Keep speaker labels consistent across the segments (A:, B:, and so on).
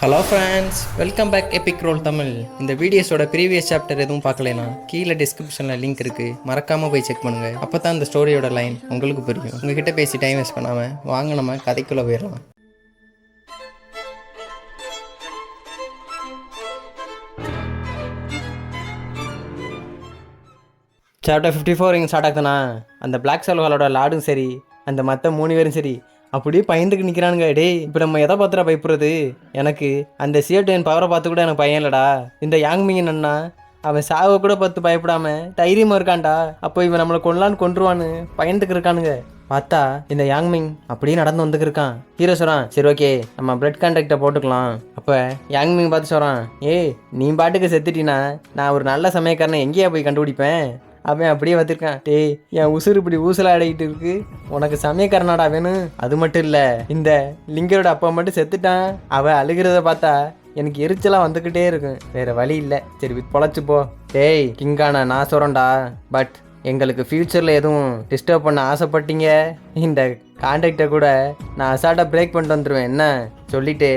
A: Hello friends welcome back epic roll Tamil இந்த வீடியோஸோட previous chapter எதுவும் பார்க்கலனா கீழே டிஸ்கிரிப்ஷனில் லிங்க் இருக்குது மறக்காமல் போய் செக் பண்ணுங்கள் அப்போ தான் இந்த ஸ்டோரியோட லைன் உங்களுக்கு புரியும். உங்ககிட்ட பேசி டைம் வேஸ்ட் பண்ணாமல் வாங்க நம்ம கதைக்குள்ளே போயிடலாம். சாப்டர் ஃபிஃப்டி ஃபோர் இங்கே ஸ்டார்ட் ஆகுதுண்ணா. அந்த பிளாக் செல்வாலோட லாடும் சரி அந்த மற்ற மூணு பேரும் சரி அப்படியே பயந்துக்கு நிற்கிறானுங்க டேய் இப்போ நம்ம எதை பார்த்துடா பயப்படுறது? எனக்கு அந்த சியோட்டேன் பவரை பார்த்து கூட எனக்கு பையன் இல்லடா. இந்த யாங்மிங் அண்ணா அவன் சாவை கூட பார்த்து பயப்படாம தைரியமாக இருக்கான்டா. அப்போ இவன் நம்மளை கொல்லான்னு கொன்றுவான்னு பயந்துக்கு இருக்கானுங்க. பார்த்தா இந்த யாங்மிங் அப்படியே நடந்து வந்துக்கு இருக்கான். ஹீரோ சொல்கிறான் சரி ஓகே நம்ம பிளட் கான்ட்ராக்டை போட்டுக்கலாம். அப்போ யாங்மிங் பார்த்து சொல்கிறான் ஏய் நீ பாட்டுக்கு செத்துட்டினா நான் ஒரு நல்ல சமயக்காரனை எங்கேயா போய் கண்டுபிடிப்பேன்? அவன் அப்படியே வந்திருக்கான். டேய் என் உசுறு இப்படி ஊசலா அடையிட்டு இருக்கு. உனக்கு சமயக்காரனாடா வேணும். அது மட்டும் இல்ல இந்த லிங்கரோட அப்பா மட்டும் செத்துட்டான். அவ அழுகிறத பார்த்தா எனக்கு எரிச்சலாக வந்துக்கிட்டே இருக்கும். வேற வழி இல்லை. சரி பொழைச்சு போ. டேய் கிங்கானா நான் சொல்கிறேன்டா பட் எங்களுக்கு ஃப்யூச்சரில் எதுவும் டிஸ்டர்ப் பண்ண ஆசைப்பட்டீங்க? இந்த கான்டாக்டை கூட நான் அசால்ட்டாக பிரேக் பண்ணிட்டு வந்துடுவேன் என்ன? சொல்லிட்டு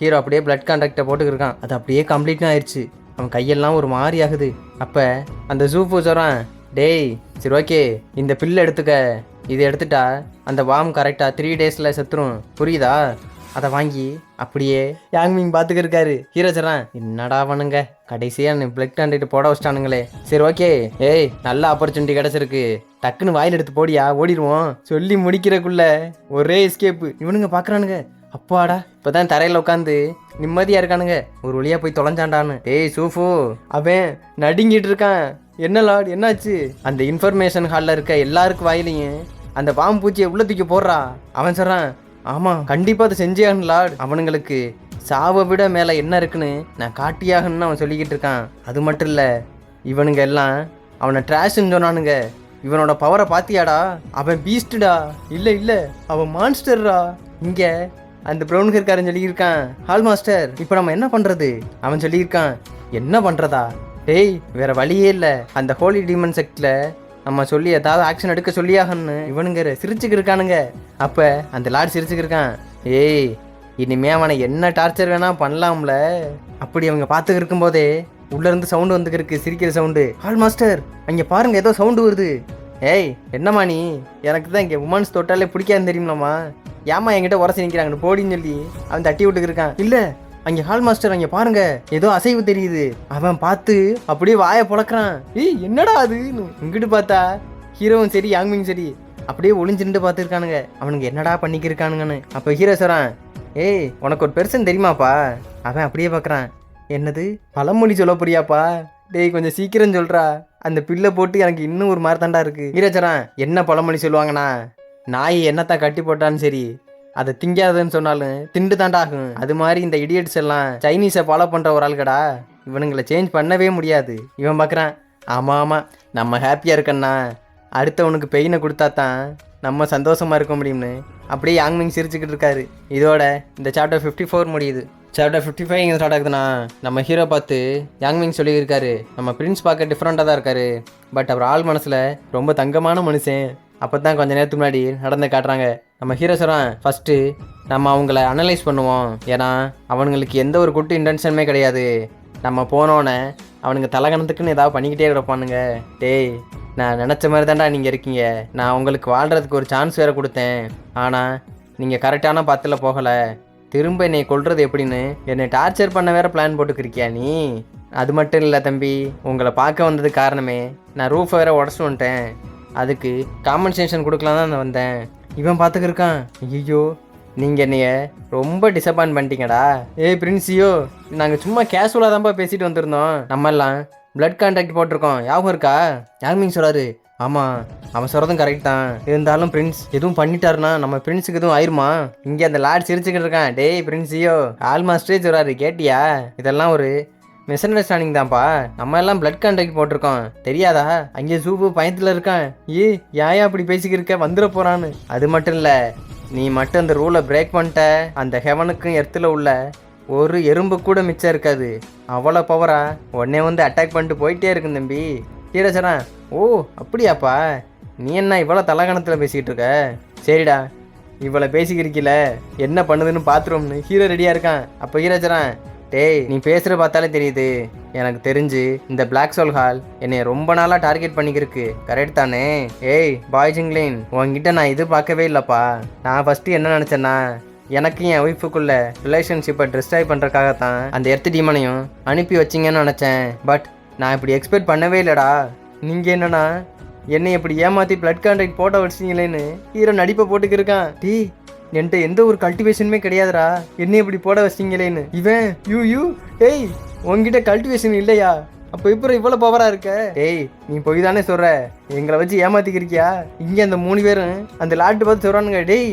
A: ஹீரோ அப்படியே பிளட் கான்டாக்டை போட்டுக்கிருக்கான் அது அப்படியே கம்ப்ளீட்னு ஆயிடுச்சு அவன் கையெல்லாம் ஒரு மாதிரி ஆகுது அப்போ அந்த ஜூஃபு சொல்கிறான் டேய் சரி ஓகே இந்த பில்லு எடுத்துக்க. இது எடுத்துட்டா அந்த வாம் கரெக்டாக த்ரீ டேஸில் செத்துரும். புரியுதா? அதை வாங்கி அப்படியே யாங்மிங் பார்த்துக்கிருக்காரு ஹீரோ சொல்கிறான் என்னடா பண்ணுங்க? கடைசியாக நீ பிளக் கான்டாக்ட் போட வச்சிட்டானுங்களே. சரி ஓகே. ஏய் நல்ல ஆப்பர்ச்சுனிட்டி கிடச்சிருக்கு. டக்குன்னு வாயில் எடுத்து போடியா? ஓடிடுவோம். சொல்லி முடிக்கிறக்குள்ள ஒரே எஸ்கேப்பு இவனுங்க பார்க்குறானுங்க அப்பாடா இப்போதான் தரையில் உட்காந்து நிம்மதியாக இருக்கானுங்க. ஒரு வழியாக போய் தொலைஞ்சாண்டான்னு டேய் சூஃபு. அவன் நடுங்கிட்டு இருக்கான். என்ன லாட் என்னாச்சு? அந்த இன்ஃபர்மேஷன் ஹாலில் இருக்க எல்லாருக்கும் வாயிலையும் அந்த பாம்பு பூச்சியை உள்ள தூக்கி போடுறா. அவன் சொல்கிறான் ஆமாம் கண்டிப்பாக அதை செஞ்சேன் லாட் அவனுங்களுக்கு சாவை விட மேலே என்ன இருக்குன்னு நான் காட்டியாகணும்னு அவன் சொல்லிக்கிட்டு இருக்கான். அது மட்டும் இல்லை இவனுங்க எல்லாம் அவனை ட்ராஷ்ன்னு சொன்னானுங்க. இவனோட பவரை பாத்தியாடா? அவன் பீஸ்டுடா இல்லை இல்லை அவன் மான்ஸ்டர்ரா இங்கே அந்த ப்ரௌன் ஹேர்காரன் சொல்லியிருக்கான் ஹால் மாஸ்டர் இப்போ நம்ம என்ன பண்ணுறது அவன் சொல்லியிருக்கான் என்ன பண்ணுறதா டேய் வேற வழியே இல்லை. அந்த ஹோலி டீமன் செக்டில் நம்ம சொல்லி ஏதாவது ஆக்ஷன் எடுக்க சொல்லியாகன்னு இவனுங்க சிரிச்சுக்கு இருக்கானுங்க அப்போ அந்த லார்ட் சிரிச்சுக்கு இருக்கான் ஏய் இனிமே அவனை என்ன டார்ச்சர் வேணா பண்ணலாம்ல. அப்படி அவங்க பார்த்துக்கு இருக்கும்போதே உள்ளேருந்து சவுண்டு வந்துக்கிருக்கு சிரிக்கிற சவுண்டு ஹால் மாஸ்டர் அங்கே பாருங்க ஏதோ சவுண்டு வருது. ஏய் என்னம்மா நீ? எனக்கு தான் இங்கே உமன்ஸ் தொட்டாலே பிடிக்காதுன்னு தெரியுமாம்மா ஏம்மா என்கிட்ட உரசி நிற்கிறாங்கன்னு போடின்னு சொல்லி அவன் தட்டி விட்டுக்கு இருக்கான் இல்லை அங்கே ஹால் மாஸ்டர் அங்கே பாருங்க. ஏதோ அசைவு தெரியுது. அவன் பார்த்து அப்படியே வாயை புழக்கிறான் ஏய் என்னடா அது? இங்கிட்டு பார்த்தா ஹீரோவும் சரி யாங்மிங் சரி அப்படியே ஒளிஞ்சுட்டு பார்த்துருக்கானுங்க அவனுங்க என்னடா பண்ணிக்கிருக்கானுங்கன்னு. அப்போ ஹீரோ சொல்கிறான் ஏய் உனக்கு ஒரு பெருசன் தெரியுமாப்பா? அவன் அப்படியே பார்க்குறான் என்னது? பழமொழி சொல்ல புரியாப்பா டேய் கொஞ்சம் சீக்கிரம் சொல்கிறா அந்த பில்லை போட்டு எனக்கு இன்னும் ஒரு மாதிரி தாண்டா இருக்கு ஈரச்சரன் என்ன பழமொழி சொல்லுவாங்கண்ணா நாய் என்னத்தான் கட்டி போட்டாலும் சரி அதை திங்காதுன்னு சொன்னாலும் திண்டு தாண்டாகும் அது மாதிரி இந்த இடியட்ஸ் எல்லாம் சைனீஸை ஃபாலோ பண்ணுற ஒரு ஆள்கடா இவனுங்களை சேஞ்ச் பண்ணவே முடியாது. இவன் பார்க்குறான் ஆமாம் ஆமாம் நம்ம ஹாப்பியாக இருக்கண்ணா அடுத்தவனுக்கு பெயினை கொடுத்தா தான் நம்ம சந்தோஷமா இருக்க முடியும்னு அப்படியே யாங்மிங் சிரிச்சுக்கிட்டு இருக்காரு. இதோட இந்த சாப்டர் ஃபிஃப்டி ஃபோர் முடியுது. சாப்டர் ஃபிஃப்டி ஃபைவ் இங்கே ஸ்டார்ட் ஆகுதுண்ணா நம்ம ஹீரோ பார்த்து யாங்மிங் சொல்லியிருக்காரு. நம்ம பிரின்ஸ் பார்க்க டிஃப்ரெண்ட்டாக தான் இருக்காரு. பட் அவர் ஆள் மனசில் ரொம்ப தங்கமான மனுஷன். அப்போ தான் கொஞ்ச நேரத்துக்கு முன்னாடி நடந்து காட்டுறாங்க. நம்ம ஹீரோ சொல்கிறான் ஃபஸ்ட்டு நம்ம அவங்கள அனலைஸ் பண்ணுவோம். ஏன்னா அவனுங்களுக்கு எந்த ஒரு குட்டு இன்டென்ஷனுமே கிடையாது. நம்ம போனோன்னே அவனுங்க தலகணத்துக்குன்னு ஏதாவது பண்ணிக்கிட்டே கிடப்பானுங்க டேய் நான் நினச்ச மாதிரி தான்டா நீங்கள் இருக்கீங்க. நான் உங்களுக்கு வாழ்கிறதுக்கு ஒரு சான்ஸ் வேறு கொடுத்தேன். ஆனால் நீங்கள் கரெக்டான பாத்தில் போகலை. திரும்ப என்னை கொள்வது எப்படின்னு என்னை டார்ச்சர் பண்ண வேற பிளான் போட்டுக்கிருக்கியா நீ? அது மட்டும் இல்லை தம்பி உங்களை பார்க்க வந்தது காரணமே நான் ரூஃபை வேற உடச்சு வந்துட்டேன். அதுக்கு காம்பன்சேஷன் கொடுக்கலாம் தான் நான் வந்தேன். இவன் பார்த்துக்கிருக்கான் ஐயோ நீங்கள் என்னைய ரொம்ப டிசப்பாயின்ட் பண்ணிட்டீங்கடா. ஏய் பிரின்ஸியோ நாங்கள் சும்மா கேஷுவலாக தான்ப்பா பேசிட்டு வந்திருந்தோம். நம்ம எல்லாம் பிளட் கான்டாக்ட் போட்டிருக்கோம். யாபகம் இருக்கா? யாருமீங்க சொல்கிறாரு ஆமாம் அவன் சொல்கிறதும் கரெக்ட் தான். இருந்தாலும் பிரின்ஸ் எதுவும் பண்ணிட்டாருன்னா நம்ம பிரின்ஸுக்கு எதுவும் ஆயிருமா? இங்கே அந்த லாட் சிரிச்சுக்கிட்டு இருக்கான். டேய் பிரின்ஸியோ ஆல்மாஸ்டே சொல்கிறாரு கேட்டியா? இதெல்லாம் ஒரு மிஸ் அண்டர்ஸ்டாண்டிங் தான்ப்பா. நம்ம எல்லாம் பிளட் கான்ட்ராக்ட் போட்டிருக்கோம். தெரியாதா? அங்கே சூப்பு பயத்தில் இருக்கான். ஏ ஏன் அப்படி பேசிக்கிருக்க? வந்துட போறான்னு. அது மட்டும் இல்லை நீ மட்டும் அந்த ரூலை பிரேக் பண்ணிட்ட. அந்த ஹெவனுக்கும் எர்த்தில் உள்ள ஒரு எறும்பு கூட மிச்சம் இருக்காது. அவ்வளோ பவரா உடனே வந்து அட்டாக் பண்ணிட்டு போயிட்டே இருக்கும் தம்பி. கீழே ஓ அப்படியாப்பா? நீ என்ன இவ்வளோ தலகணத்தில் பேசிக்கிட்டு இருக்க? சரிடா. இவ்வளோ பேசிக்கிருக்கில. என்ன பண்ணுதுன்னு பாத்ரூம்னு ஹீரோ ரெடியாக இருக்கான். அப்போ ஹீரோ டேய் நீ பேசுகிற பார்த்தாலே தெரியுது. எனக்கு தெரிஞ்சு இந்த பிளாக் சோல் ஹால் என்னை ரொம்ப நாளாக டார்கெட் பண்ணிக்கிருக்கு. கரெக்ட் தானே? ஏய் பாய் ஜிங்லின் உங்ககிட்ட நான் இது பார்க்கவே இல்லைப்பா. நான் ஃபஸ்ட்டு என்ன நினச்சேன்னா எனக்கு என் ஒய்ஃபுக்குள்ள ரிலேஷன்ஷிப்பை டிஸ்ட்ராய் பண்ணுறக்காக தான் அந்த எர்த்து டீமனையும் அனுப்பி வச்சிங்கன்னு நினச்சேன். பட் நான் இப்படி எக்ஸ்பெக்ட் பண்ணவே இல்லைடா. நீங்கள் என்னன்னா என்னை இப்படி ஏமாற்றி பிளட் கான்ட்ராக்ட் போட்டோ வச்சிங்களேன்னு ஹீரோ நடிப்பை போட்டுக்கிருக்கான் டீ என்கிட்ட எந்த ஒரு கல்டிவேஷனுமே கிடையாதுடா. என்னை இப்படி போட வச்சிங்களேன்னு. இவன் யூ யூ டேய் உன்கிட்ட கல்டிவேஷன் இல்லையா? அப்போ இப்போ இவ்வளோ பவராக இருக்க? டேய் நீ போய் தானே சொல்கிற எங்களை வச்சு ஏமாத்திக்கிறியா இங்கே அந்த மூணு பேரும் அந்த லாட்டு பார்த்து சொல்கிறானுங்க டேய்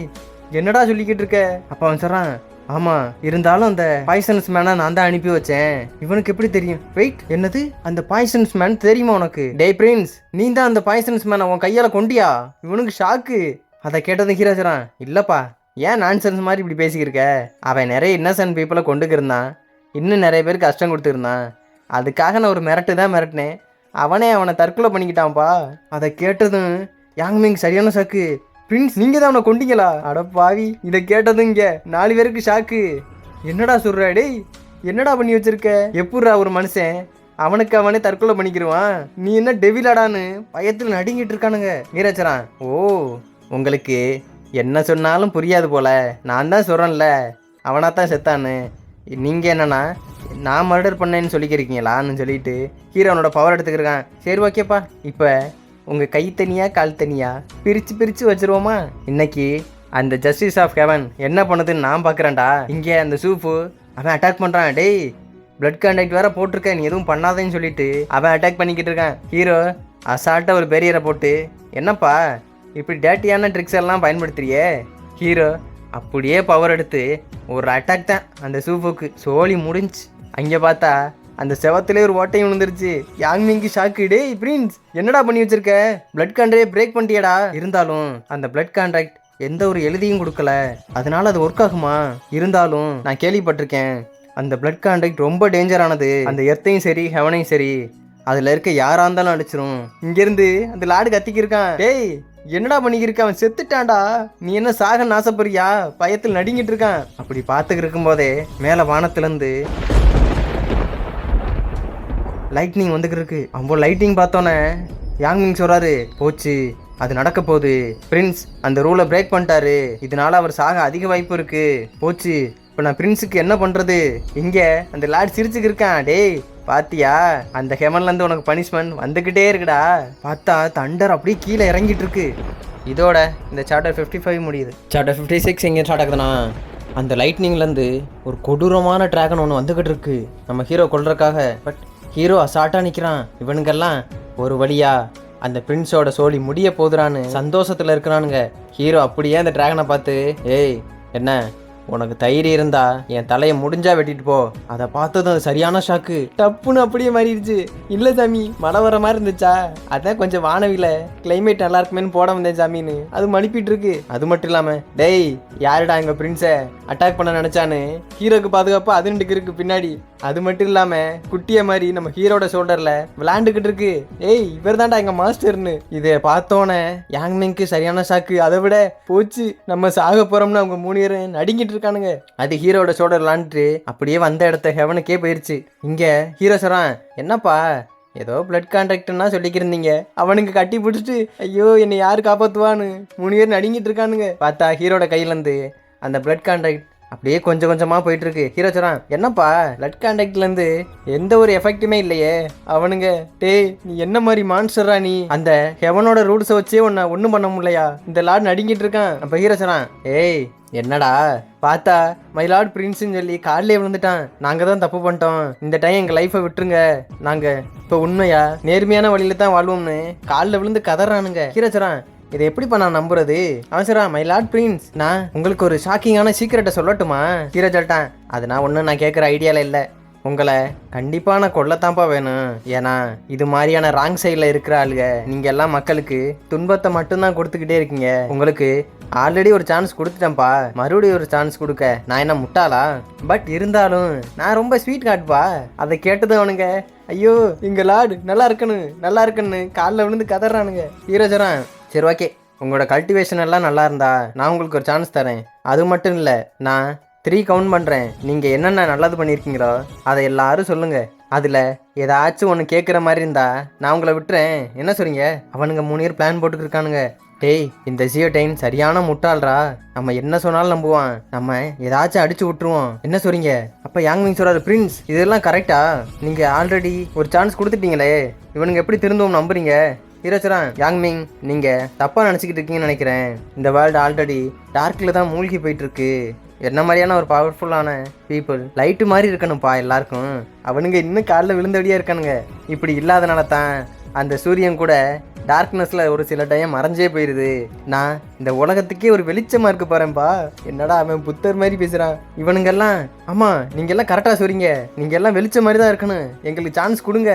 A: என்னடா சொல்லிக்கிட்டு இருக்க? அப்போ அவன் சொல்கிறான் ஆமாம் இருந்தாலும் அந்த பாய்சன்ஸ் மேனை நான் தான் அனுப்பி வச்சேன். இவனுக்கு எப்படி தெரியும்? வெயிட் என்னது? அந்த பாய்சன்ஸ் மேன் தெரியுமா உனக்கு? டேய் பிரின்ஸ் நீ தான் அந்த பாய்சன்ஸ் மேனை உன் கையால் கொண்டியா? இவனுக்கு ஷாக்கு அதை கேட்டது ஹீரோ இல்லைப்பா ஏன் நான்சென்ஸ் மாதிரி இப்படி பேசிக்கிருக்க? அவன் நிறைய இன்னசென்ட் பீப்புளை கொண்டுக்கிருந்தான். இன்னும் நிறைய பேருக்கு கஷ்டம் கொடுத்துருந்தான் அதுக்காக நான் ஒரு மிரட்டு தான் மிரட்டினேன். அவனே அவனை தற்கொலை பண்ணிக்கிட்டான்ப்பா. அதை கேட்டதும் யாங்மிங் சரியான சாக்கு பிரின்ஸ் நீங்கள் தான் அவனை கொண்டீங்களா? அட பாவி இதை கேட்டதும் இங்கே நாலு பேருக்கு ஷாக்கு என்னடா சொல்ற டேய்? என்னடா பண்ணி வச்சிருக்க? எப்பட்றா ஒரு மனுஷன்? அவனுக்கு அவனே தற்கொலை பண்ணிக்கிருவான். நீ என்ன டெவிலாடான்னு பயத்தில் நடுங்கிட்டு இருக்கானுங்க. நீராச்சரான் ஓ உங்களுக்கு என்ன சொன்னாலும் புரியாது போல. நான் தான் சொல்கிறேன்ல அவனாக தான் செத்தான்னு. நீங்கள் என்னன்னா நான் மர்டர் பண்ணேன்னு சொல்லிக்கிறீங்களான்னு சொல்லிட்டு ஹீரோனோட பவர் எடுத்துக்கிருக்கான். சரி ஓகேப்பா இப்போ உங்கள் கை தனியாக கால் தனியாக பிரித்து பிரித்து வச்சிருவோமா? இன்னைக்கு அந்த ஜஸ்டிஸ் ஆஃப் ஹெவன் என்ன பண்ணுதுன்னு நான் பார்க்குறேன்டா இங்கே அந்த சூப்பு அவன் அட்டாக் பண்ணுறான் டேய் பிளட் கான்டாக்ட் வேற போட்டிருக்க. நீ எதுவும் பண்ணாதேன்னு சொல்லிட்டு அவன் அட்டாக் பண்ணிக்கிட்டு இருக்கான். ஹீரோ அசால்ட்டாக ஒரு பெரியரை போட்டு என்னப்பா? இப்படி டேட்டியான ட்ரிக்ஸ் எல்லாம் பயன்படுத்துறியே? ஹீரோ அப்படியே பவர் எடுத்து ஒரு அட்டாக் தான் அந்த சூஃபுக்கு சோலி முடிஞ்சு. அங்கே பார்த்தா அந்த செவத்திலே ஒரு ஓட்டையும் விழுந்துருச்சு. யாங்மிங்கு ஷாக்கு டே பிரின்ஸ் என்னடா பண்ணி வச்சிருக்க? பிளட் கான்ட்ரே பிரேக் பண்ணிட்டியடா. இருந்தாலும் அந்த பிளட் கான்ட்ராக்ட் எந்த ஒரு எழுதியும் கொடுக்கல. அதனால அது ஒர்க் ஆகுமா? இருந்தாலும் நான் கேள்விப்பட்டிருக்கேன். அந்த பிளட் கான்ட்ராக்ட் ரொம்ப டேஞ்சரானது அந்த எர்த்தையும் சரி ஹெவனையும் சரி. அதில் இருக்க யாராக இருந்தாலும் அடிச்சிரும். இங்கேருந்து அந்த லாடு கத்திக்கிருக்கான். டேய் என்னடா பண்ணிக்கிருக்க? அவன் செத்துட்டான்டா. நீ என்ன சாக நாசப்படுறியா பயத்தில் நடுங்கிட்டு இருக்கான். அப்படி பார்த்துக்கிட்டு இருக்கும்போதே மேலே வானத்துலேருந்து லைட்னிங் வந்துக்கிருக்கு. இருக்கு அவ்வளோ லைட்டிங் பார்த்தோன்னே யாங்மிங் சொல்கிறாரு போச்சு அது நடக்க போகுது. பிரின்ஸ் அந்த ரூலை பிரேக் பண்ணிட்டாரு. இதனால அவர் சாக அதிக வாய்ப்பு இருக்கு. போச்சு இப்போ நான் பிரின்ஸுக்கு என்ன பண்ணுறது இங்கே அந்த லாட் சிரிச்சுக்கு இருக்கான் டேய் பாத்தியா? அந்த ஹெமன்ல இருந்து உனக்கு பனிஷ்மெண்ட் வந்துகிட்டே இருக்குடா. பார்த்தா தண்டர் அப்படியே கீழே இறங்கிட்டு இருக்கு. இதோட இந்த சாப்டர் ஃபிஃப்டி ஃபைவ் முடியுது. சாப்டர் ஃபிஃப்டி சிக்ஸ் எங்கே ஸ்டார்ட் ஆகுதுண்ணா அந்த லைட்னிங்லேருந்து ஒரு கொடூரமான ட்ராகன் ஒன்று வந்துக்கிட்டு இருக்கு. நம்ம ஹீரோ கொள்றதுக்காக பட் ஹீரோ அசால்ட்டாக நிற்கிறான் இவனுங்கெல்லாம் ஒரு வழியா அந்த பிரின்ஸோட சோழி முடிய போதுறான்னு சந்தோஷத்தில் இருக்கிறானுங்க. ஹீரோ அப்படியே அந்த ட்ராகனை பார்த்து ஏய் என்ன? உனக்கு தைரியம் இருந்தா என் தலையை முடிஞ்சா வெட்டிட்டு போ. அதை பார்த்ததும் அது சரியான ஷாக்கு டப்புன்னு அப்படியே மாறிடுச்சு. இல்ல சாமி மழை வர மாதிரி இருந்துச்சா? அதான் கொஞ்சம் வானவில. கிளைமேட் நல்லா இருக்குமேனு போட வந்தேன் சாமின்னு. அது மனுப்பிட்டு இருக்கு. அது மட்டும் இல்லாம டேய் யாருடா எங்க பிரின்ஸ அட்டாக் பண்ண நினைச்சான்னு. ஹீரோக்கு பாதுகாப்பு அது ரெண்டுக்கு இருக்கு பின்னாடி. அது மட்டும் இல்லாம குட்டிய மாதிரி நம்ம ஹீரோட ஷோல்டர்ல விளையாண்டுகிட்டு இருக்கு. ஏய் இவர் தான்டா எங்க மாஸ்டர்னு. இதை பார்த்தோன்னே யாங்மிங்க்கு சரியான ஷாக்கு அதை விட போச்சு. நம்ம சாக போறோம்னு அவங்க மூணு பேரும் நடுங்கிட்டு இருக்கானுங்க. அது ஹீரோட ஷோல்டர் அப்படியே வந்த இடத்த ஹெவனுக்கே போயிருச்சு. இங்க ஹீரோ சொல்றான் என்னப்பா ஏதோ பிளட் கான்டாக்ட்னா சொல்லிக்கிருந்தீங்க. அவனுக்கு கட்டி பிடிச்சிட்டு ஐயோ என்னை யார் காப்பாத்துவான்னு? மூணு பேர் நடுங்கிட்டு இருக்கானுங்க. பார்த்தா ஹீரோட கையிலேருந்து அந்த பிளட் கான்ட்ராக்ட் அப்படியே கொஞ்சம் கொஞ்சமாக போயிட்டு இருக்கு ஹீரோ சொல்றான் என்னப்பா லட் கான்டாக்ட்லேருந்து எந்த ஒரு எஃபெக்ட்டுமே இல்லையே. அவனுங்க டேய் நீ என்ன மாதிரி மான்ஸ்டரா நீ? அந்த ஹெவனோட ரூட்ஸை வச்சே உன்னை ஒன்றும் பண்ண முடியலையா? இந்த லார்ட் நடுங்கிட்டு இருக்கான். அப்போ ஹீரோ சொல்றான் ஏய் என்னடா? பார்த்தா மை லார்ட் பிரின்ஸ்னு சொல்லி காலிலே விழுந்துட்டான். நாங்கள் தான் தப்பு பண்ணிட்டோம். இந்த டைம் எங்கள் லைஃப்பை விட்டுருங்க. நாங்கள் இப்போ உண்மையா நேர்மையான வழியில தான் வாழ்வோம்னு காலில் விழுந்து கதறானுங்க. ஹீரோச்சரான் இதை எப்படிப்பா நான் நம்புறது? அவசரா மை லார்ட் பிரின்ஸ் நான் உங்களுக்கு ஒரு ஷாக்கிங்கான சீக்கிரட்டை சொல்லட்டுமா? ஹீரோ சொல்லிட்டேன் அது நான் ஒன்றும் நான் கேட்குற ஐடியாவில் இல்லை. உங்களை கண்டிப்பாக நான் கொல்லத்தான்ப்பா வேணும். ஏன்னா இது மாதிரியான ராங் சைடில் இருக்கிற ஆளுங்க நீங்கள் எல்லாம் மக்களுக்கு துன்பத்தை மட்டும்தான் கொடுத்துக்கிட்டே இருக்கீங்க. உங்களுக்கு ஆல்ரெடி ஒரு சான்ஸ் கொடுத்துட்டேன்ப்பா மறுபடியும் ஒரு சான்ஸ் கொடுக்க நான் என்ன முட்டாளா? பட் இருந்தாலும் நான் ரொம்ப ஸ்வீட் காட்டுப்பா. அதை கேட்டது அவனுங்க ஐயோ இங்கே லார்டு நல்லா இருக்கணும் நல்லா இருக்கணும் காலில் விழுந்து கதறானுங்க. ஹீரோ சரி ஓகே உங்களோட கல்டிவேஷன் எல்லாம் நல்லா இருந்தா நான் உங்களுக்கு ஒரு சான்ஸ் தரேன். அது மட்டும் இல்லை நான் த்ரீ கவுண்ட் பண்ணுறேன் நீங்கள் என்னென்ன நல்லது பண்ணியிருக்கீங்களோ அதை எல்லாரும் சொல்லுங்கள் அதில் ஏதாச்சும் ஒன்று கேட்குற மாதிரி இருந்தா நான் உங்களை விட்டுறேன். என்ன சொல்றீங்க? அவனுங்க மூணு இயர் பிளான் போட்டுக்கிருக்கானுங்க டேய் இந்த ஜியோ டைம் சரியான முட்டாள்ரா. நம்ம என்ன சொன்னாலும் நம்புவான். நம்ம ஏதாச்சும் அடிச்சு விட்டுருவோம். என்ன சொல்றீங்க? அப்ப யாங்மிங் சொல்றாரு பிரின்ஸ் இதெல்லாம் கரெக்டா நீங்க ஆல்ரெடி ஒரு சான்ஸ் கொடுத்துட்டீங்களே. இவனுங்க எப்படி திருந்தவும் நம்புறீங்க? ஹீரோச்சரான் யாங்மிங் நீங்க தப்பா நினச்சிக்கிட்டு இருக்கீங்கன்னு நினைக்கிறேன். இந்த வேர்ல்டு ஆல்ரெடி டார்க்ல தான் மூழ்கி போயிட்டு இருக்கு என்ன மாதிரியான ஒரு பவர்ஃபுல்லான பீப்புள் லைட்டு மாதிரி இருக்கணும்ப்பா எல்லாருக்கும். அவனுங்க இன்னும் காலில் விழுந்தபடியாக இருக்கானுங்க. இப்படி இல்லாதனால தான் அந்த சூரியன் கூட டார்க்னஸில் ஒரு சில டைம் மறைஞ்சே போயிடுது நான் இந்த உலகத்துக்கே ஒரு வெளிச்சமாக இருக்கு பாருப்பா என்னடா அவன் புத்தர் மாதிரி பேசுகிறான் இவனுங்கெல்லாம் ஆமாம் நீங்கள் எல்லாம் கரெக்டாக சொல்றீங்க. நீங்கள் எல்லாம் வெளிச்சம் மாதிரி தான் இருக்கணும். எங்களுக்கு சான்ஸ் கொடுங்க.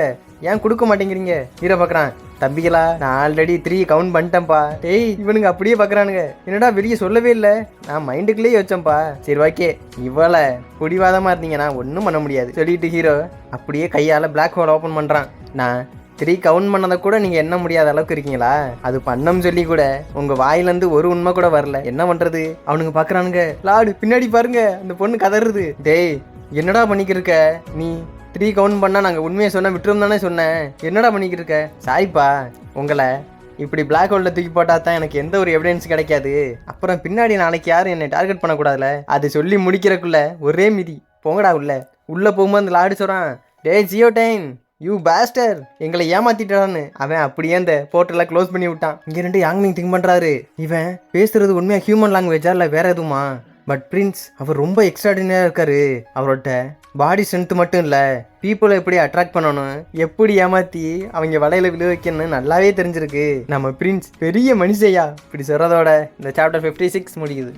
A: ஏன் கொடுக்க மாட்டேங்கிறீங்க? ஹீரோ பார்க்குறான் தம்பிகளா நான் ஆல்ரெடி த்ரீ கவுண்ட் பண்ணிட்டேன்ப்பா. டேய் இவனுங்க அப்படியே பார்க்குறானுங்க என்னடா வெளியே சொல்லவே இல்லை. நான் மைண்டுக்குள்ளேயே வச்சேன்ப்பா. சரி ஓகே இவ்வளோ பிடிவாதமாக இருந்தீங்கன்னா ஒன்றும் பண்ண முடியாது. சொல்லிட்டு ஹீரோ அப்படியே கையால் பிளாக் ஹோல் ஓப்பன் பண்ணுறான் நான் த்ரீ கவுண்ட் பண்ணதை கூட நீங்கள் என்ன முடியாத அளவுக்கு இருக்கீங்களா? அது பண்ணம் சொல்லி கூட உங்கள் வாயிலேருந்து ஒரு உண்மை கூட வரல. என்ன பண்ணுறது அவனுங்க பார்க்குறானுங்க லாடு பின்னாடி பாருங்க. அந்த பொண்ணு கதறுது. டேய் என்னடா பண்ணிக்கிருக்க? நீ த்ரீ கவுண்ட் பண்ணால் நாங்கள் உண்மையை சொன்னால் விட்டுரும் தானே சொன்னேன் என்னடா பண்ணிக்கிட்டு இருக்க உங்களை இப்படி பிளாக் ஹோலில் தூக்கி போட்டால் தான் எனக்கு எந்த ஒரு எவிடன்ஸ் கிடைக்காது. அப்புறம் பின்னாடி நாளைக்கு யாரும் என்னை டார்கெட் பண்ணக்கூடாதுல? அது சொல்லி முடிக்கிறக்குள்ள ஒரே மிதி. போங்கடா உள்ள. உள்ளே போகும்போது அந்த லாடு சொல்கிறான் டேய் ஜியோ டைம் யூ பேஸ்டர் எங்களை ஏமாத்திட்டான்னு. அவன் அப்படியே அந்த போர்ட்டலை க்ளோஸ் பண்ணி விட்டான். இங்கே ரெண்டு யாங்மிங் திங்க் பண்ணுறாரு இவன் பேசுறது உண்மையாக ஹியூமன் லாங்குவேஜா இல்லை வேற எதுவுமா? பட் பிரின்ஸ் அவர் ரொம்ப எக்ஸ்ட்ராடினரியாக இருக்காரு. அவரோட பாடி ஸ்ட்ரென்த் மட்டும் இல்லை பீப்புளை எப்படி அட்ராக்ட் பண்ணணும் எப்படி ஏமாத்தி அவங்க வலையில விழு வைக்கணும்னு நல்லாவே தெரிஞ்சிருக்கு. நம்ம பிரின்ஸ் பெரிய மனுஷையா. இப்படி சொல்றதோட இந்த சாப்டர் ஃபிஃப்டி சிக்ஸ் முடியுது.